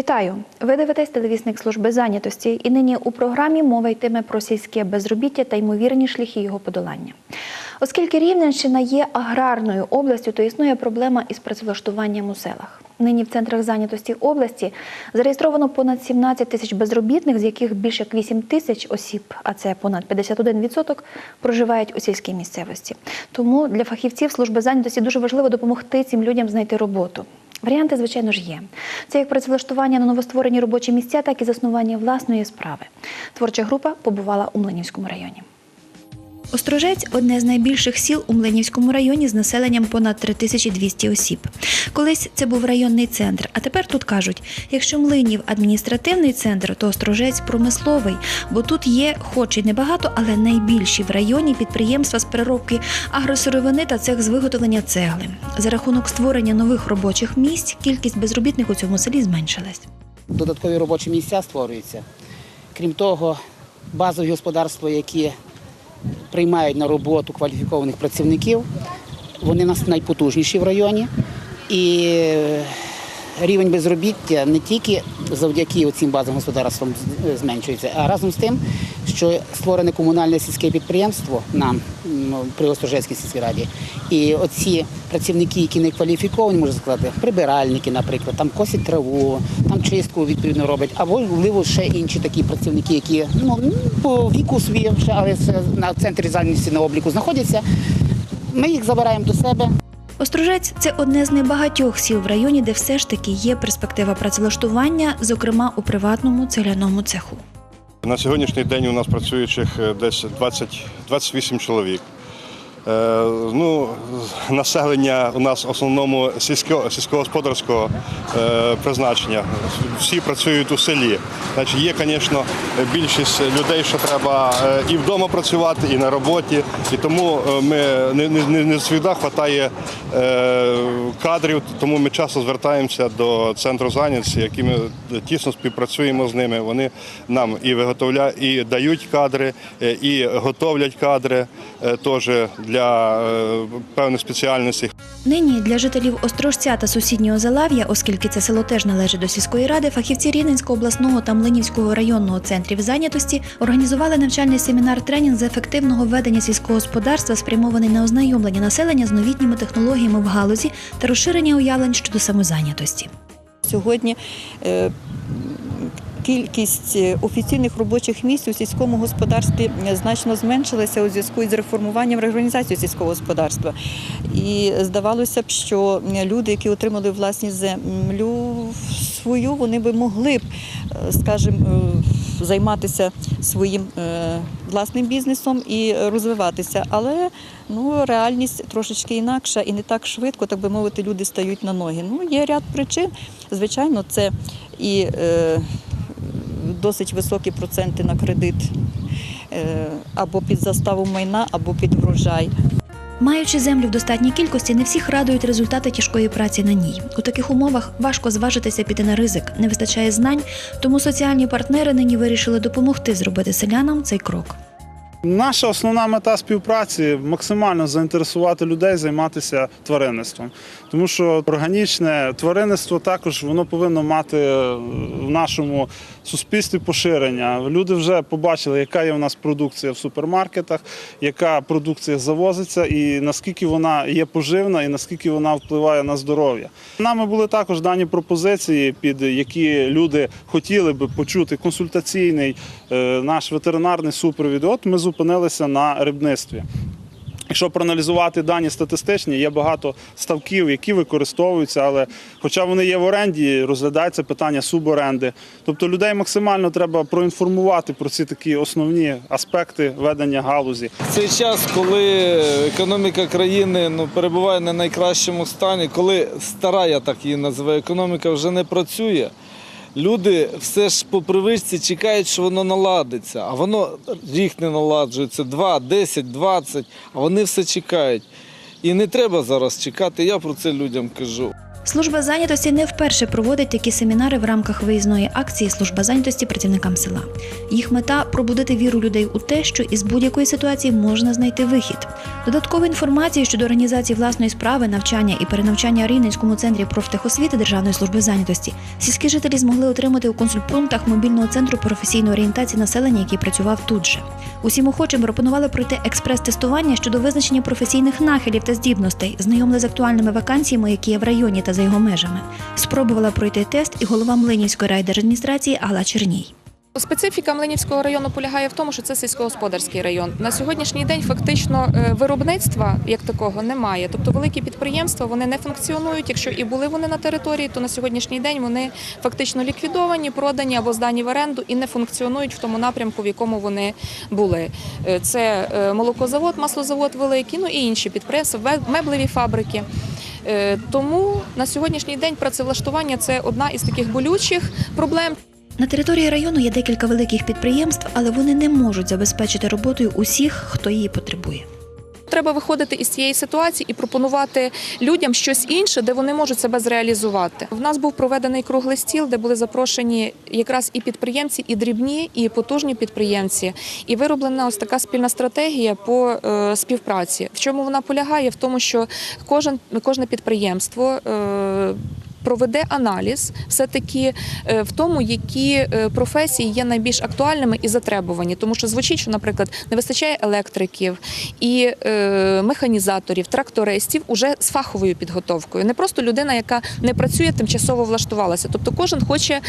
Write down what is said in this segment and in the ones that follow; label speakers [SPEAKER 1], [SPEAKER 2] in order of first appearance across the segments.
[SPEAKER 1] Вітаю! Ви дивитесь телевісник служби зайнятості, і нині у програмі мова йтиме про сільське безробіття та ймовірні шляхи його подолання. Оскільки Рівненщина є аграрною областю, то існує проблема із працевлаштуванням у селах. Нині в центрах зайнятості області зареєстровано понад 17 тисяч безробітних, з яких більше як 8 тисяч осіб, а це понад 51%, проживають у сільській місцевості. Тому для фахівців служби зайнятості дуже важливо допомогти цим людям знайти роботу. Варіанти, звичайно ж, є. Це як працевлаштування на новостворені робочі місця, так і заснування власної справи. Творча група побувала у Млинівському районі. Острожець одне з найбільших сіл у Млинівському районі з населенням понад 3200 осіб. Колись це був районний центр, а тепер тут кажуть: якщо Млинів адміністративний центр, то Острожець промисловий, бо тут є, хоч і небагато, але найбільші в районі підприємства з переробки агросировини та цех з виготовлення цегли. За рахунок створення нових робочих місць кількість безробітних у цьому селі зменшилась.
[SPEAKER 2] Додаткові робочі місця створюються. Крім того, базові господарства, які приймають на роботу кваліфікованих працівників, вони у нас найпотужніші в районі. І рівень безробіття не тільки завдяки цим базовим господарствам зменшується, а разом з тим, що створене комунальне сільське підприємство нам ну, при Острожецькій сільській раді. І оці працівники, які не кваліфіковані, можна сказати, прибиральники, наприклад, там косять траву, там чистку відповідно роблять, або можливо ще інші такі працівники, які ну по віку свій, але на центрі зайнятості на обліку знаходяться. Ми їх забираємо до себе.
[SPEAKER 1] Острожець це одне з небагатьох сіл в районі, де все ж таки є перспектива працевлаштування, зокрема у приватному цегляному цеху.
[SPEAKER 3] На сьогоднішній день у нас працюючих е, десь 20, 28 чоловік. Е, ну, населення у нас в основному сільсько, сільськогосподарського е, призначення. Всі працюють у селі. Значить, є, звісно, більшість людей, що треба е, і вдома працювати, і на роботі. І тому ми не, не, не, завжди вистачає кадрів, тому ми часто звертаємося до центру зайнятості, які ми тісно співпрацюємо з ними. Вони нам і виготовляють, і дають кадри, і готовлять кадри теж для е, певних спеціальностей.
[SPEAKER 1] Нині для жителів Острожця та сусіднього Залав'я, оскільки це село теж належить до сільської ради, фахівці Рівненського обласного та Млинівського районного центрів зайнятості організували навчальний семінар-тренінг з ефективного ведення сільського господарства, спрямований на ознайомлення населення з новітніми технологіями в галузі та розширення уявлень щодо самозайнятості.
[SPEAKER 4] Сьогодні е, кількість е, офіційних робочих місць у сільському господарстві е, значно зменшилася у зв'язку із реформуванням реорганізації сільського господарства. І здавалося б, що люди, які отримали власність землю свою, вони би могли б, е, скажімо, займатися своїм власним бізнесом і розвиватися. Але ну, реальність трошечки інакша і не так швидко, так би мовити, люди стають на ноги. Ну, є ряд причин. Звичайно, це і досить високі проценти на кредит е, або під заставу майна, або під врожай.
[SPEAKER 1] Маючи землю в достатній кількості, не всіх радують результати тяжкої праці на ній. У таких умовах важко зважитися піти на ризик, не вистачає знань, тому соціальні партнери нині вирішили допомогти зробити селянам цей крок.
[SPEAKER 5] Наша основна мета співпраці максимально заінтересувати людей займатися тваринництвом, тому що органічне тваринництво також воно повинно мати е, в нашому суспільстві поширення. Люди вже побачили, яка є у нас продукція в супермаркетах, яка продукція завозиться, і наскільки вона є поживна, і наскільки вона впливає на здоров'я. Нами були також дані пропозиції, під які люди хотіли би почути консультаційний е, наш ветеринарний супровід. От ми зупинилися на рибництві. Якщо проаналізувати дані статистичні, є багато ставків, які використовуються, але хоча вони є в оренді, розглядається питання суборенди. Тобто людей максимально треба проінформувати про ці такі основні аспекти ведення галузі.
[SPEAKER 6] Цей час, коли економіка країни ну, перебуває на найкращому стані, коли стара, я так її називаю, економіка вже не працює, люди все ж по привичці чекають, що воно наладиться, а воно рік не наладжується, два, 10, 20, а вони все чекають. І не треба зараз чекати, я про це людям кажу.
[SPEAKER 1] Служба зайнятості не вперше проводить такі семінари в рамках виїзної акції Служба зайнятості працівникам села. Їх мета пробудити віру людей у те, що із будь-якої ситуації можна знайти вихід. Додаткову інформацію щодо організації власної справи, навчання і перенавчання Рівненському центрі профтехосвіти Державної служби зайнятості сільські жителі змогли отримати у консультпунктах мобільного центру професійної орієнтації населення, який працював тут же. Усім охочим пропонували пройти експрес-тестування щодо визначення професійних нахилів та здібностей, знайомили з актуальними вакансіями, які є в районі та за його межами. Спробувала пройти тест і голова Млинівської райдержадміністрації Алла Черній.
[SPEAKER 7] Специфіка Млинівського району полягає в тому, що це сільськогосподарський район. На сьогоднішній день фактично е, виробництва як такого немає. Тобто великі підприємства вони не функціонують. Якщо і були вони на території, то на сьогоднішній день вони фактично ліквідовані, продані або здані в оренду і не функціонують в тому напрямку, в якому вони були. Е, Це е, молокозавод, маслозавод великий, ну і інші підприємства, меблеві фабрики. Е, Тому на сьогоднішній день працевлаштування це одна із таких болючих проблем.
[SPEAKER 1] На території району є декілька великих підприємств, але вони не можуть забезпечити роботою усіх, хто її потребує.
[SPEAKER 7] Треба виходити із цієї ситуації і пропонувати людям щось інше, де вони можуть себе зреалізувати. В нас був проведений круглий стіл, де були запрошені якраз і підприємці, і дрібні, і потужні підприємці. І вироблена ось така спільна стратегія по е, співпраці. В чому вона полягає? В тому, що кожне підприємство. Проведе аналіз все-таки е, в тому, які е, професії є найбільш актуальними і затребувані, тому що звучить, що, наприклад, не вистачає електриків і е, механізаторів, трактористів уже з фаховою підготовкою. Не просто людина, яка не працює, тимчасово влаштувалася. Тобто, кожен хоче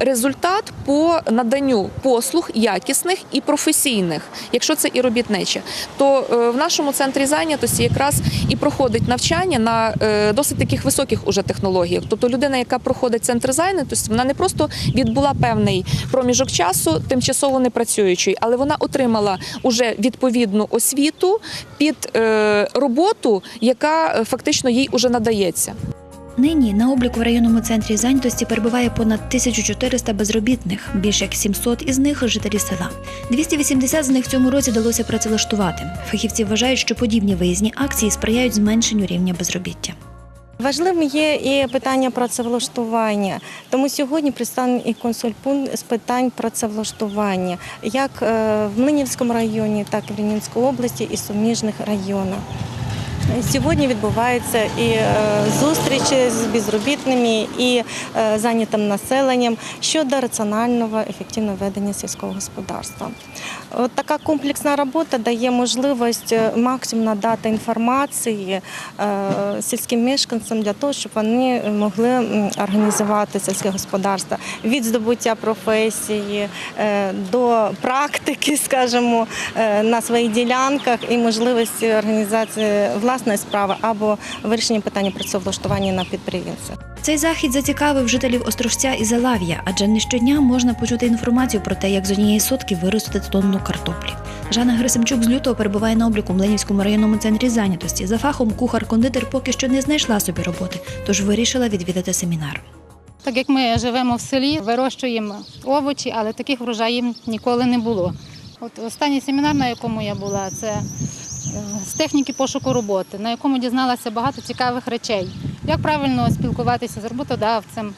[SPEAKER 7] результат по наданню послуг якісних і професійних, якщо це і робітниче. То в нашому центрі зайнятості якраз і проходить навчання на досить таких високих уже технологіях. Тобто людина, яка проходить центр зайнятості, вона не просто відбула певний проміжок часу, тимчасово не працюючий, але вона отримала уже відповідну освіту під е, роботу, яка е, фактично їй уже надається.
[SPEAKER 1] Нині на обліку в районному центрі зайнятості перебуває понад 1400 безробітних, більше як 700 із них жителі села. 280 з них в цьому році вдалося працевлаштувати. Фахівці вважають, що подібні виїзні акції сприяють зменшенню рівня безробіття.
[SPEAKER 8] Важливим є і питання працевлаштування. Тому сьогодні представлений консульпункт з питань працевлаштування, як е, в Минівському районі, так і в Рівненській області і суміжних районах. Сьогодні відбуваються і е, зустрічі з безробітними і е, зайнятим населенням щодо раціонального ефективного ведення сільського господарства. От така комплексна робота дає можливість е, максимум надати інформації сільським мешканцям для того, щоб вони могли організувати сільське господарство від здобуття професії до практики, скажімо, на своїх ділянках і можливості організації власної справи або вирішення питання працевлаштування на підприємствах.
[SPEAKER 1] Цей захід зацікавив жителів Острожця і Залав'я, адже не щодня можна почути інформацію про те, як з однієї сотки виростити тонну картоплі. Жанна Грисимчук з лютого перебуває на обліку в Млинівському районному центрі зайнятості. За фахом кухар-кондитер поки що не знайшла собі роботи, тож вирішила відвідати семінар.
[SPEAKER 9] Так як ми живемо в селі, вирощуємо овочі, але таких врожаїв ніколи не було. От останній семінар, на якому я була, це з техніки пошуку роботи, на якому дізналася багато цікавих речей. Як правильно спілкуватися з роботодавцем,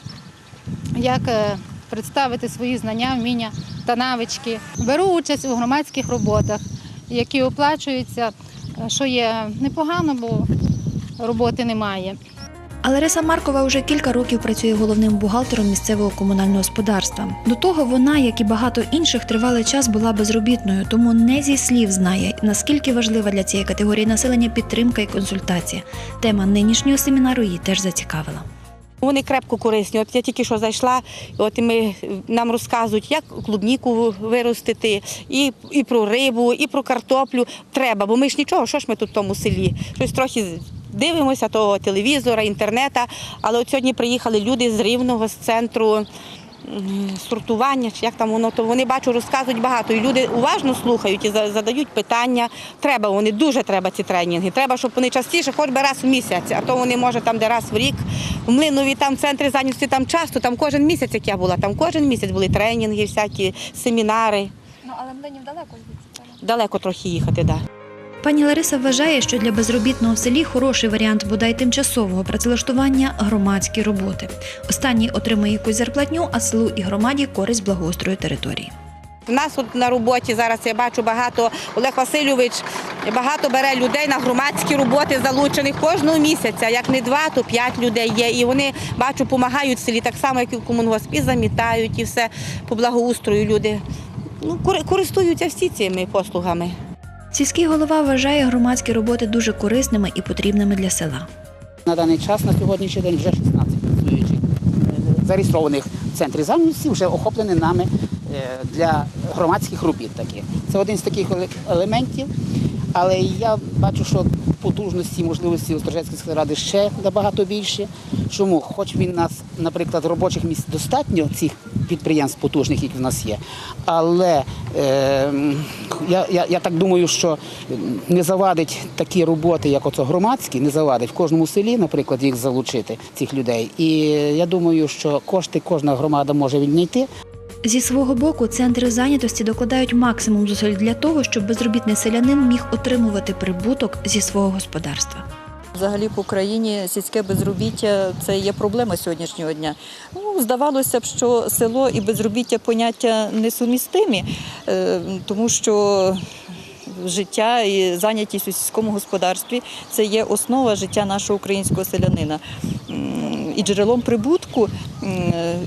[SPEAKER 9] як е, представити свої знання, вміння та навички. Беру участь у громадських роботах, які оплачуються, е, що є непогано, бо роботи немає.
[SPEAKER 1] А Лариса Маркова вже кілька років працює головним бухгалтером місцевого комунального господарства. До того вона, як і багато інших, тривалий час була безробітною, тому не зі слів знає, наскільки важлива для цієї категорії населення підтримка і консультація. Тема нинішнього семінару її теж зацікавила.
[SPEAKER 10] Вони крепко корисні. От я тільки що зайшла, от ми нам розказують, як клубніку виростити, і, і про рибу, і про картоплю. Треба, бо ми ж нічого, що ж ми тут в тому селі? Щось трохи дивимося того телевізора, інтернета. Але от сьогодні приїхали люди з рівного з центру. Сортування, чи як там воно, то вони бачу, розказують багато. І люди уважно слухають і задають питання. Треба, вони дуже треба ці тренінги. Треба, щоб вони частіше, хоч би раз в місяць, а то вони може там де раз в рік. В Млинові там в центрі зайнятості там часто, там кожен місяць, як я була, там кожен місяць були тренінги, всякі семінари.
[SPEAKER 7] Ну але Млинів далеко звідси.
[SPEAKER 10] Далеко трохи їхати, так. Да.
[SPEAKER 1] Пані Лариса вважає, що для безробітного в селі хороший варіант бодай тимчасового працевлаштування громадські роботи. Останній отримує якусь зарплатню, а селу і громаді користь благоустрою території.
[SPEAKER 10] У нас от на роботі зараз я бачу багато Олег Васильович багато бере людей на громадські роботи залучених кожного місяця. Як не два, то п'ять людей є. І вони бачу, допомагають селі так само, як і в комунгоспі, замітають і все по благоустрою. Люди ну кори- користуються всі цими послугами.
[SPEAKER 1] Сільський голова вважає громадські роботи дуже корисними і потрібними для села.
[SPEAKER 2] На даний час на сьогоднішній день вже 16 працюючих е, зареєстрованих в центрі зайнятості вже охоплені нами е, для громадських робіт таких. Це один з таких елементів. Але я бачу, що потужності, можливості Острожецької сільської ради ще набагато більше. Чому? Хоч він нас, наприклад, робочих місць достатньо цих підприємств потужних, які в нас є. Але е, я, я, я так думаю, що не завадить такі роботи, як ото громадські, не завадить в кожному селі, наприклад, їх залучити, цих людей. І я думаю, що кошти кожна громада може віднайти.
[SPEAKER 1] Зі свого боку, центри зайнятості докладають максимум зусиль для того, щоб безробітний селянин міг отримувати прибуток зі свого господарства.
[SPEAKER 4] Взагалі по Україні сільське безробіття це є проблема сьогоднішнього дня. Ну, здавалося б, що село і безробіття поняття несумістимі, е, тому що життя і зайнятість у сільському господарстві це є основа життя нашого українського селянина. І джерелом прибутку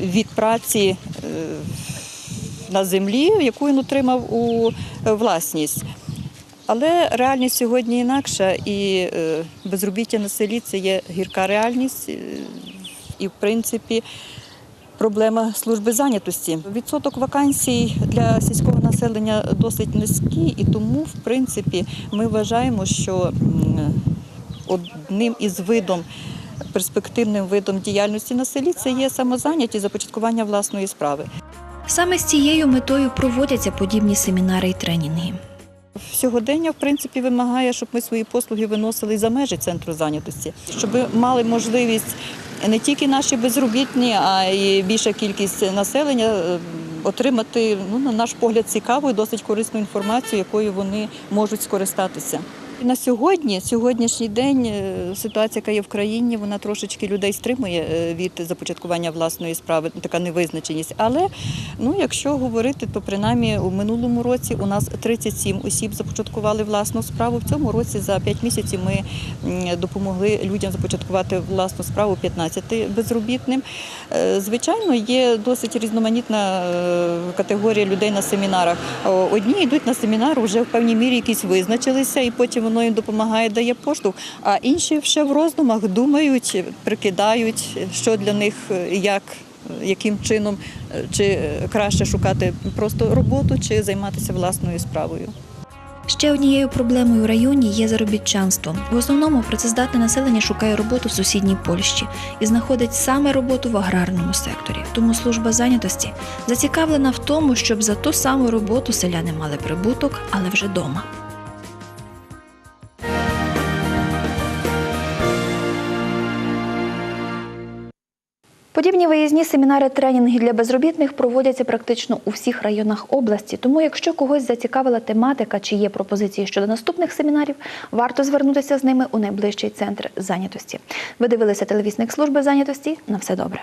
[SPEAKER 4] від праці е, на землі, яку він отримав у е, власність. Але реальність сьогодні інакша, і е, безробіття на селі це є гірка реальність, е, і в принципі проблема служби зайнятості. Відсоток вакансій для сільського населення досить низький, і тому, в принципі, ми вважаємо, що одним із видом. Перспективним видом діяльності на селі це є самозайнятість, започаткування власної справи.
[SPEAKER 1] Саме з цією метою проводяться подібні семінари і тренінги.
[SPEAKER 4] Сьогодення, в принципі, вимагає, щоб ми свої послуги виносили за межі центру зайнятості, щоб мали можливість не тільки наші безробітні, а й більша кількість населення е, отримати, ну, на наш погляд, цікаву і досить корисну інформацію, якою вони можуть скористатися. На сьогодні, сьогоднішній день, е, ситуація, яка є в країні, вона трошечки людей стримує е, від започаткування власної справи, така невизначеність. Але ну, якщо говорити, то принаймні у минулому році у нас 37 осіб започаткували власну справу. В цьому році за 5 місяців ми допомогли людям започаткувати власну справу 15 безробітним. Е, Звичайно, є досить різноманітна категорія людей на семінарах. Одні йдуть на семінар, вже в певній мірі якісь визначилися, і потім воно їм допомагає, дає поштовх. А інші ще в роздумах думають, прикидають, що для них, е, як. Яким чином е, чи е, краще шукати просто роботу, чи займатися власною справою?
[SPEAKER 1] Ще однією проблемою в районі є заробітчанство. В основному працездатне населення шукає роботу в сусідній Польщі і знаходить саме роботу в аграрному секторі. Тому служба зайнятості зацікавлена в тому, щоб за ту саму роботу селяни мали прибуток, але вже дома. Подібні виїзні семінари тренінги для безробітних проводяться практично у всіх районах області. Тому, якщо когось зацікавила тематика чи є пропозиції щодо наступних семінарів, варто звернутися з ними у найближчий центр зайнятості. Ви дивилися телевізник служби зайнятості. На все добре.